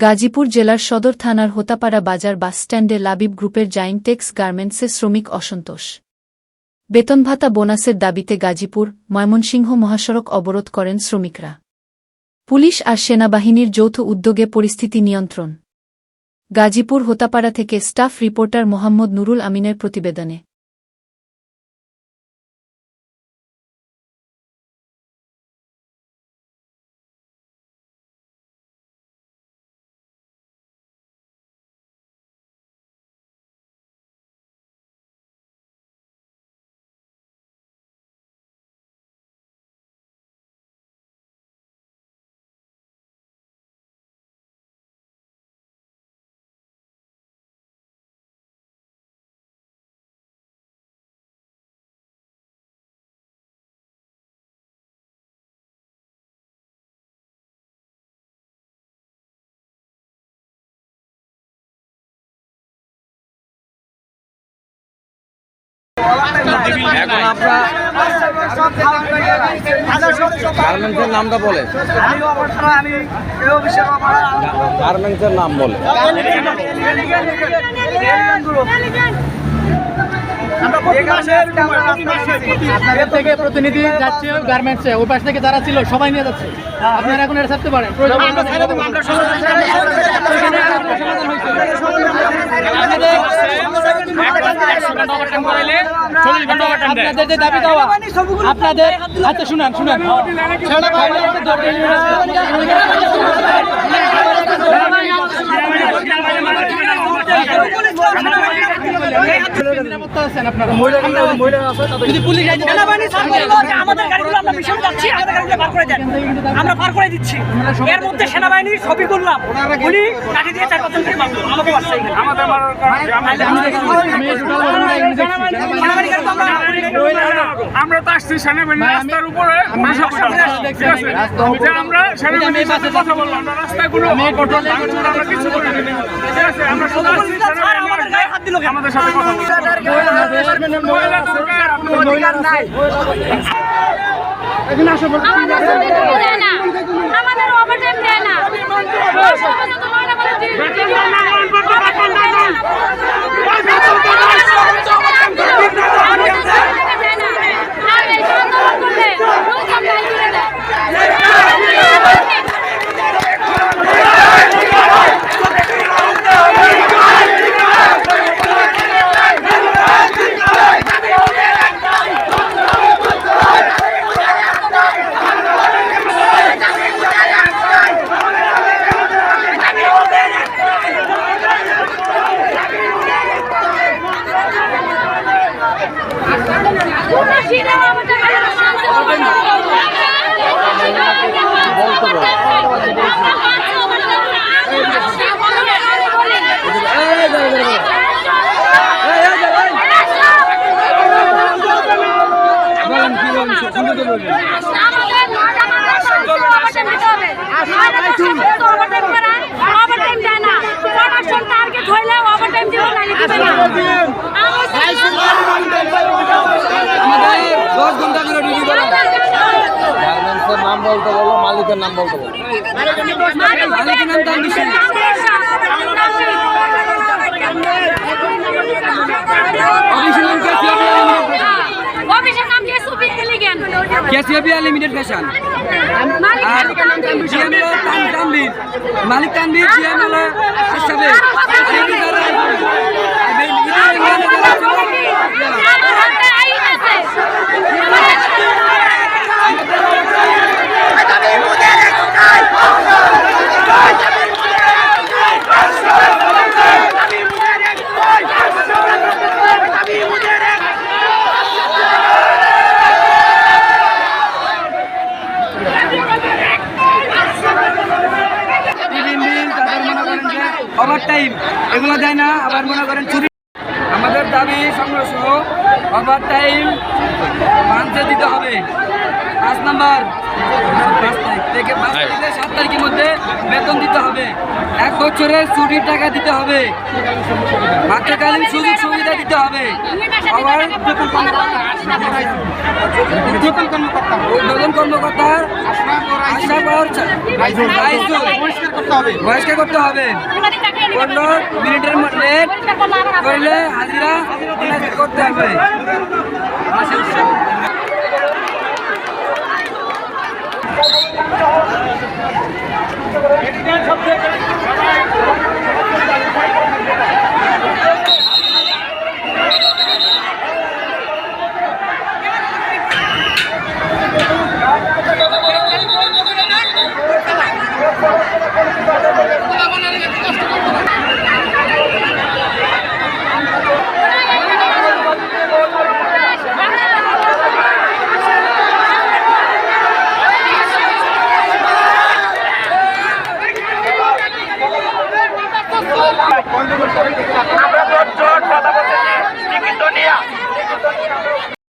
গাজীপুর জেলার সদর থানার হোতাপাড়া বাজার বাসস্ট্যান্ডে লাবিব গ্রুপের জাইনটেক্স গার্মেন্টসে শ্রমিক অসন্তোষ। বেতন ভাতা বোনাসের দাবিতে গাজীপুর, ময়মনসিংহ মহাসড়ক অবরোধ করেন শ্রমিকরা। পুলিশ আর সেনাবাহিনীর যৌথ উদ্যোগে পরিস্থিতি নিয়ন্ত্রণ। গাজীপুর, হোতাপাড়া থেকে স্টাফ রিপোর্টার মোহাম্মদ নুরুল আমিনের প্রতিবেদনে। এখন আপনার গার্মেন্টসের নামটা বলে। গার্মেন্টসের নাম বলে। থেকে প্রতিনিধি যাচ্ছে গার্মেন্টসে ওই পাশ থেকে যারা ছিল সবাই নিয়ে যাচ্ছে। আপনারা এখন এটা ছাড়তে পারেন প্রয়োজন হলে আমরা আপনাদের যে দাবি দেওয়া। আপনাদের আচ্ছা শুনেন শুনেন। যদি পুলিশ সেনাবাহিনী আমাদের গাড়িগুলো আমরা মিশন যাচ্ছি আমাদের গাড়িগুলো পার করে দেন আমরা পার করে দিচ্ছি এর মধ্যে সেনাবাহিনীর ছবি করলাম উনি কাঠি দিয়ে চার পাঁচজন করে মারলো আমাকে। সেনাবাহিনী গাড়ি তো আমরা তো আসছি সেনাবাহিনী রাস্তার উপরে আমরা সেনাবাহিনীর সাথে কথা বললাম ভাঙচুর আমরা কিছু করিনি ঠিক আছে? আমরা শুধু আমাদের গায়ে হাত দিল কেন? আমাদের সাথে কথা বললাম মহিলা সরকার আপনি আমাদের ছুটি দেয় না আমাদের ওভারটাইম দেয় না দশটা পর্যন্ত নয়টা পর্যন্ত ডিউটি দেয় না। overtime দেয় না। আমাদের ছুটি দেয় না। আর এই আন্দোলন করলে নতুন গাড়ি তুলে দেয়। ওটা সিধা overtime দেয় না, মানছে overtime। সিধা overtime দেয় না, মানছে overtime। আমরা মানছি overtime না। আমি মানছি, আমি বলি। আমাদের নয়টা নয়টা সাতশো overtime দিতে হবে। নয়টা সাতশো overtime করা, overtime দেয় না। Production target হইলে overtime দিবে, নাইলে দিবে না। দশ ঘণ্টা করে ডিউটি করে গার্মেন্টসের নাম বলতে বলো মালিকের নাম বলতে বলো কেসিওবিয়া লিমিটেড ফ্যাশন। মালিক আর নাম জিএম হলো তান- তানভীর মালিক তানভীর জিএম হলো আশরাফে আমার হাতে আইন আছে টিফিন বিল তারপর মনে করেন যে ওভার টাইম এগুলো দেয় না, আবার মনে করেন চুরি। আমাদের দাবি সংগ্রহ ওভার টাইম মানতে দিতে হবে। পাঁচ নাম্বার থেকে পাঁচ থেকে সাত তারিখের মধ্যে বেতন দিতে হবে। এক বছরের ছুটির টাকা দিতে হবে। মাত্রকালীন সুযোগ সুবিধা দিতে হবে। আবার আশা পাওয়ার বয়স্ক করতে হবে। পনেরো মিনিটের মধ্যে করলে হাজিরা করতে হবে।